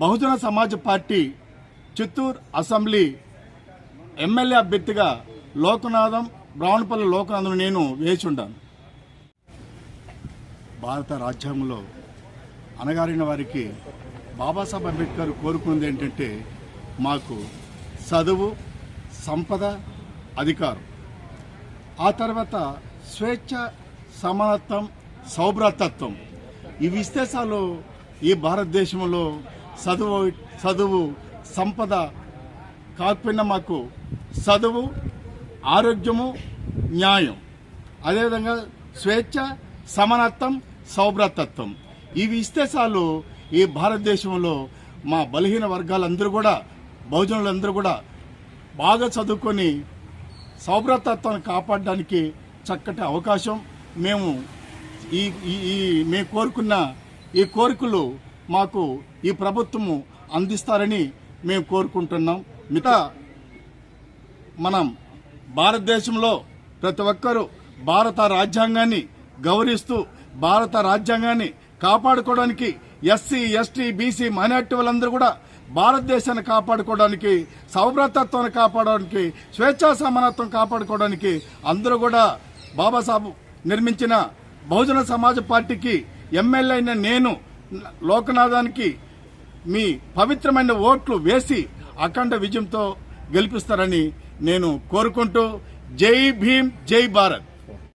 Bahujan Samaj party Chittoor assembly MLA అభ్యర్థిగా లోకనాథం బ్రాహ్మణపల్లి లోకనాథం నేను వేచి ఉంటాను. భారత రాజ్యాంగంలో అనగారిన వారికి బాబాసాహెబ్ అంబేద్కర్ కోరుకున్నది ఏంటంటే మాకు చదువు సంపద అధికారం. ఆ తర్వాత స్వేచ్ఛ సమానత్వం సౌభ్రతత్వం. ఇవి ఇస్తే చాలు ఈ భారతదేశంలో చదువు చదువు సంపద కాకపోయినా మాకు చదువు ఆరోగ్యము న్యాయం. అదేవిధంగా స్వేచ్ఛ సమానత్వం సౌభ్రతత్వం. ఇవి ఇస్తే చాలు ఈ భారతదేశంలో మా బలహీన వర్గాలందరూ కూడా బహుజనులందరూ కూడా బాగా చదువుకొని సౌభ్రతత్వాన్ని కాపాడడానికి చక్కటి అవకాశం మేము ఈ ఈ ఈ మేము కోరుకున్న ఈ కోరికలు మాకు ఈ ప్రభుత్వము అందిస్తారని మేము కోరుకుంటున్నాం. మిగతా మనం భారతదేశంలో ప్రతి ఒక్కరూ భారత రాజ్యాంగాన్ని గౌరవిస్తూ భారత రాజ్యాంగాన్ని కాపాడుకోవడానికి ఎస్సీ ఎస్టీ బీసీ మైనార్టీ వాళ్ళందరూ కూడా భారతదేశాన్ని కాపాడుకోవడానికి సౌభ్రతత్వాన్ని కాపాడడానికి స్వేచ్ఛా సమానత్వం కాపాడుకోవడానికి అందరూ కూడా బాబాసాహెబ్ నిర్మించిన బహుజన సమాజ్ పార్టీకి ఎమ్మెల్యే అయిన నేను లోకనాథానికి మీ పవిత్రమైన ఓట్లు వేసి అఖండ విజయంతో గెలిపిస్తారని నేను కోరుకుంటూ జై భీమ్ జై భారత్.